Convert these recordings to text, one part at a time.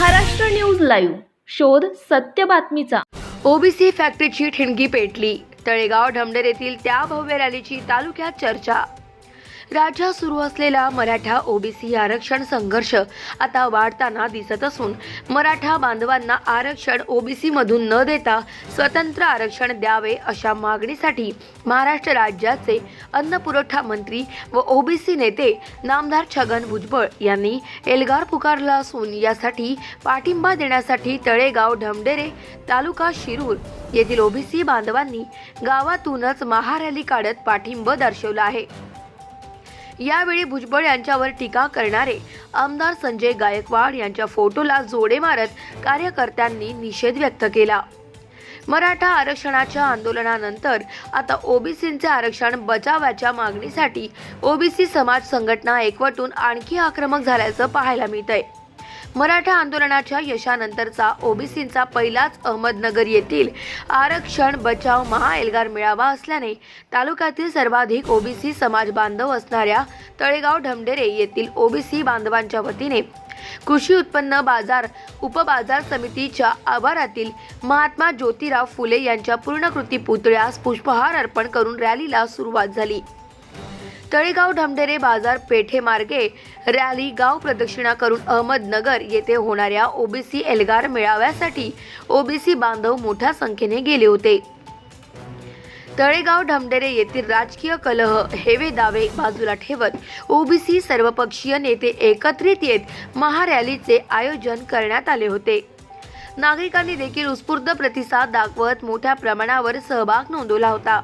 Maharashtra news live. शोध सत्य बातमीचा. ओबीसी फॅक्टरीची ठिणगी पेटली. तळेगाव ढमढेर येथील त्या भव्य रॅलीची तालुक्यात चर्चा. राज्यात सुरू असलेला मराठा ओबीसी आरक्षण संघर्ष आता वाढताना दिसत असून मराठा बांधवांना आरक्षण ओबीसी मधून न देता स्वतंत्र आरक्षण द्यावे अशा मागणीसाठी महाराष्ट्र राज्याचे अन्न पुरवठा मंत्री व ओबीसी नेते नामदार छगन भुजबळ यांनी एल्गार पुकारला असून यासाठी पाठिंबा देण्यासाठी तळेगाव ढमडेरे तालुका शिरूर येथील ओबीसी बांधवांनी गावातूनच महारॅली काढत पाठिंबा दर्शवला आहे. यावेळी भुजबळ यांच्यावर टीका करणारे आमदार संजय गायकवाड यांच्या फोटोला जोडे मारत कार्यकर्त्यांनी निषेध व्यक्त केला. मराठा आरक्षणाच्या आंदोलनानंतर आता ओबीसींचे आरक्षण बचावाच्या मागणीसाठी ओबीसी समाज संघटना एकवटून आणखी आक्रमक झाल्याचं पाहायला मिळतंय. मराठा आंदोलनाच्या यशानंतरचा ओबीसींचा पहिलाच अहमदनगर येथील आरक्षण बचाव महाएल्गार मेळावा असल्याने तालुक्यातील सर्वाधिक ओबीसी समाज बांधव असणाऱ्या तळेगाव ढमढेरे येथील ओबीसी बांधवांच्या वतीने कृषी उत्पन्न बाजार उपबाजार समितीच्या आवारातील महात्मा ज्योतिराव फुले यांच्या पूर्णकृती पुतळ्यास पुष्पहार अर्पण करून रॅलीला सुरुवात झाली. तळेगाव ढमढेरे बाजार पेठेमार्गे रॅली गाव प्रदक्षिणा करून अहमदनगर येथे होणाऱ्या ओबीसी एल्गार मेळाव्यासाठी ओबीसी बांधव मोठ्या संख्येने गेले होते. तळेगाव ढमढेरे येथील राजकीय कलह हेवे दावे बाजूला ठेवत ओबीसी सर्वपक्षीय नेते एकत्रित येत महारॅलीचे आयोजन करण्यात आले होते. नागरिकांनी देखील उत्स्फूर्त प्रतिसाद दाखवत मोठ्या प्रमाणावर सहभाग नोंदवला होता.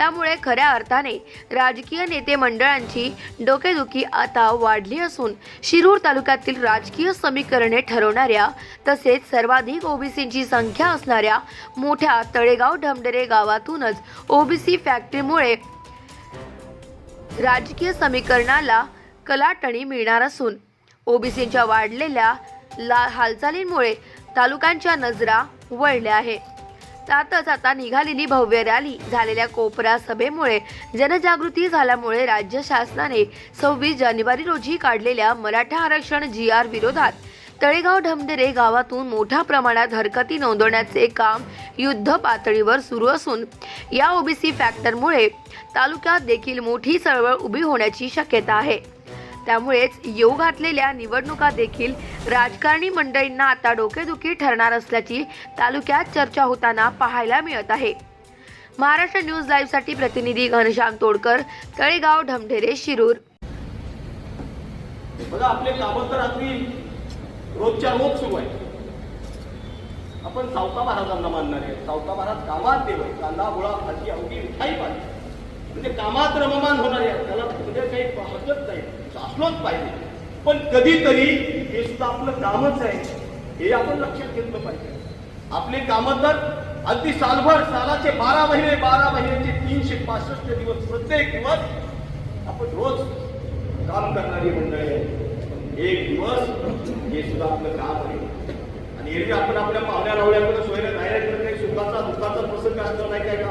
त्यामुळे खऱ्या अर्थाने राजकीय नेते मंडळांची डोकेदुखी आता वाढली असून शिरूर तालुक्यातील राजकीय समीकरणे ठरवणाऱ्या तसेच सर्वाधिक ओबीसींची संख्या असणाऱ्या मोठ्या तळेगाव ढमडरे गावातूनच ओबीसी फॅक्टरीमुळे राजकीय समीकरणाला कलाटणी मिळणार असून ओबीसींच्या वाढलेल्या ला हालचालींमुळे तालुक्यांच्या नजरा वळल्या आहे त्यातच आता निघालेली भव्य रॅली झालेल्या कोपरा सभेमुळे जनजागृती झाल्यामुळे राज्य शासनाने सव्वीस जानेवारी रोजी काढलेल्या मराठा आरक्षण जी आर विरोधात तळेगाव ढमढेरे गावातून मोठ्या प्रमाणात हरकती नोंदवण्याचे काम युद्ध पातळीवर सुरू असून या ओबीसी फॅक्टरमुळे तालुक्यात देखील मोठी चळवळ उभी होण्याची शक्यता आहे. त्यामुळेच येऊ घातलेल्या निवडणुका देखील राजकारणी मंडळींना आता डोकेदुखी ठरणार असल्याची तालुक्यात चर्चा होताना पाहायला मिळत आहे. महाराष्ट्र न्यूज लाईव्हसाठी प्रतिनिधी घनश्याम तोडकर तळेगाव ढमढेरे शिरूर. बघा आपले कामं तर अगदी रोजच्या रोज सुरू आहे आपण सावता महाराजांना मानणार आहे सावता महाराज कामात देव आहे कांदा गोळा भाजी अवघी मिठाई पाहिजे. म्हणजे कामात रममान होणार आहे. त्याला म्हणजे काही हरकत नाही. असलोच पाहिजे. पण कधीतरी हे सुद्धा आपलं कामच आहे. हे आपण लक्षात घेतलं पाहिजे. आपले कामं तर अगदी सालभर सालाचे बारा महिने बारा महिन्याचे तीनशे पासष्ट दिवस प्रत्येक दिवस आपण रोज काम करणारी मंडळी आहे एक दिवस हे सुद्धा आपलं काम आहे. आणि एरवी आपण आपल्या पाहुण्या रावल्याकडे सोयऱ्या जायला काही सुखाचा दुःखाचा प्रसंग असतो नाही काय का?